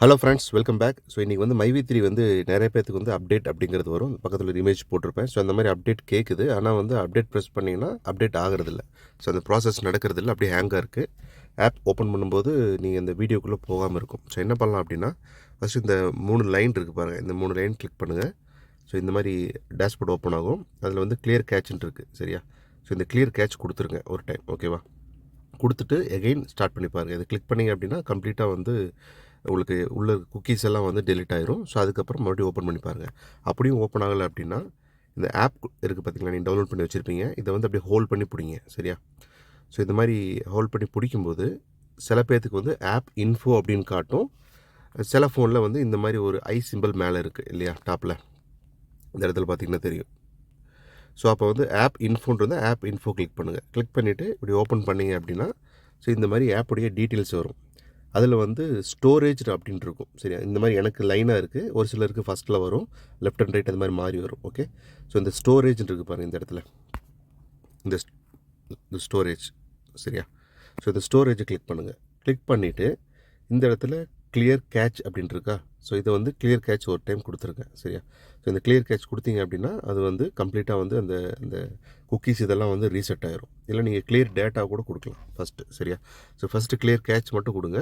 Hello friends welcome back so இன்றைக்கி வந்து மைவி த்ரீ வந்து நிறைய பேத்துக்கு வந்து அப்டேட் அப்படிங்கிறது வரும். பக்கத்தில் ஒரு இமேஜ் போட்டிருப்பேன். ஸோ அந்த மாதிரி அப்டேட் கேட்குது ஆனால் வந்து அப்டேட் ப்ரெஸ் பண்ணிங்கன்னா அப்டேட் ஆகிறதில்ல. ஸோ அந்த ப்ராசஸ் நடக்கிறதில்ல. அப்படியே ஹேங்காக இருக்குது ஆப் ஓப்பன் பண்ணும்போது நீங்கள் இந்த வீடியோக்குள்ளே போகாமல் இருக்கும். ஸோ என்ன பண்ணலாம் அப்படின்னா ஃபஸ்ட்டு இந்த மூணு லைன் இருக்குது பாருங்கள் இந்த மூணு லைன் கிளிக் பண்ணுங்கள் ஸோ இந்த மாதிரி டேஷ்போர்ட் ஓப்பன் ஆகும். அதில் வந்து கிளியர் கேட்ச்னு இருக்குது சரியா? ஸோ இந்த கிளியர் கேட்ச் கொடுத்துருங்க ஒரு டைம் ஓகேவா கொடுத்துட்டு எகெயின் ஸ்டார்ட் பண்ணி பாருங்கள் இது கிளிக் பண்ணிங்க அப்படின்னா கம்ப்ளீட்டாக வந்து உங்களுக்கு உள்ள குக்கீஸ் எல்லாம் வந்து டெலிட் ஆயிரும். ஸோ அதுக்கப்புறம் மறுபடியும் ஓப்பன் பண்ணி பாருங்கள் அப்படியும் ஓப்பன் ஆகலை அப்படின்னா இந்த ஆப் இருக்குது பார்த்தீங்களா நீங்கள் டவுன்லோட் பண்ணி வச்சுருப்பீங்க. இதை வந்து அப்படியே ஹோல்ட் பண்ணி பிடிங்க சரியா? ஸோ இந்த மாதிரி ஹோல்ட் பண்ணி பிடிக்கும்போது சில பேர்த்துக்கு வந்து ஆப் இன்ஃபோ அப்படின்னு காட்டும். சில ஃபோனில் வந்து இந்த மாதிரி ஒரு ஐ சிம்பிள் மேலே இருக்குது இல்லையா டாப்பில் இந்த இடத்துல பார்த்தீங்கன்னா தெரியும். ஸோ அப்போ வந்து ஆப் இன்ஃபோன்றது ஆப் இன்ஃபோ கிளிக் பண்ணுங்கள் கிளிக் பண்ணிவிட்டு இப்படி ஓப்பன் பண்ணீங்க அப்படின்னா ஸோ இந்த மாதிரி ஆப்புடைய டீட்டெயில்ஸ் வரும். அதில் வந்து ஸ்டோரேஜ் அப்படின்ட்டு இருக்கும். சரியா? இந்த மாதிரி எனக்கு லைனாக இருக்குது ஒரு சிலருக்கு ஃபஸ்ட்டில் வரும். லெஃப்ட் அண்ட் ரைட் அந்த மாதிரி மாறி வரும். ஓகே ஸோ இந்த ஸ்டோரேஜ் இருக்குது பாருங்கள் இந்த இடத்துல. இந்த இந்த ஸ்டோரேஜ் சரியா? ஸோ இந்த ஸ்டோரேஜை கிளிக் பண்ணுங்கள் கிளிக் பண்ணிவிட்டு இந்த இடத்துல கிளியர் கேட்ச் அப்படின்ட்டு இருக்கா? ஸோ இதை வந்து கிளியர் கேட்ச் ஒரு டைம் கொடுத்துருங்க. சரியா? ஸோ இந்த கிளியர் கேட்ச் கொடுத்தீங்க அப்படின்னா அது வந்து கம்ப்ளீட்டாக வந்து அந்த அந்த குக்கீஸ் இதெல்லாம் வந்து ரீசெட் ஆயிரும். இல்லை நீங்கள் கிளியர் டேட்டா கூட கொடுக்கலாம் ஃபஸ்ட்டு சரியா? ஸோ ஃபஸ்ட்டு கிளியர் கேட்ச் மட்டும் கொடுங்க.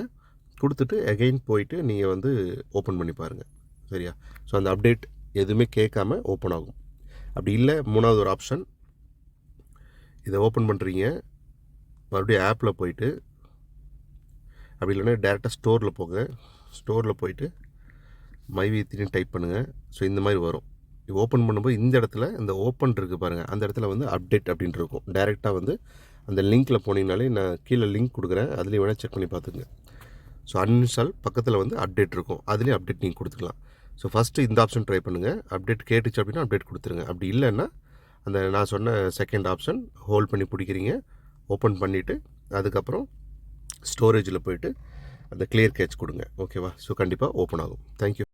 கொடுத்துட்டு அகெயின் போயிட்டு நீங்கள் வந்து ஓப்பன் பண்ணி பாருங்கள் சரியா? ஸோ அந்த அப்டேட் எதுவுமே கேட்காம ஓப்பன் ஆகும். அப்படி இல்லை மூணாவது ஒரு ஆப்ஷன் இதை ஓப்பன் பண்ணுறீங்க மறுபடியும் ஆப்பில் போயிட்டு அப்படி இல்லைன்னா டேரெக்டாக ஸ்டோரில் போங்க. ஸ்டோரில் போயிட்டு மைவி டைப் பண்ணுங்கள் ஸோ இந்த மாதிரி வரும். இது ஓப்பன் பண்ணும்போது இந்த இடத்துல இந்த ஓப்பன் இருக்குது பாருங்கள் அந்த இடத்துல வந்து அப்டேட் அப்படின்ட்டு இருக்கும். டேரெக்டாக வந்து அந்த லிங்க்கில் போனீங்கனாலே நான் கீழே லிங்க் கொடுக்குறேன். அதுலேயும் வேணால் செக் பண்ணி பார்த்துங்க ஸோ அன்இன்ஸ்டால் பக்கத்தில் வந்து அப்டேட் இருக்கும். அதுலேயும் அப்டேட் நீங்கள் கொடுத்துக்கலாம். ஸோ ஃபஸ்ட்டு இந்த ஆப்ஷன் ட்ரை பண்ணுங்கள் அப்டேட் கேட்டுச்சு அப்படின்னா அப்டேட் கொடுத்துருங்க. அப்படி இல்லைன்னா அந்த நான் சொன்ன செகண்ட் ஆப்ஷன் ஹோல்ட் பண்ணி பிடிக்கிறீங்க. ஓப்பன் பண்ணிவிட்டு அதுக்கப்புறம் ஸ்டோரேஜில் போயிட்டு அந்த கிளியர் கேட்ச் கொடுங்க. ஓகேவா ஸோ கண்டிப்பாக ஓப்பன் ஆகும். தேங்க்யூ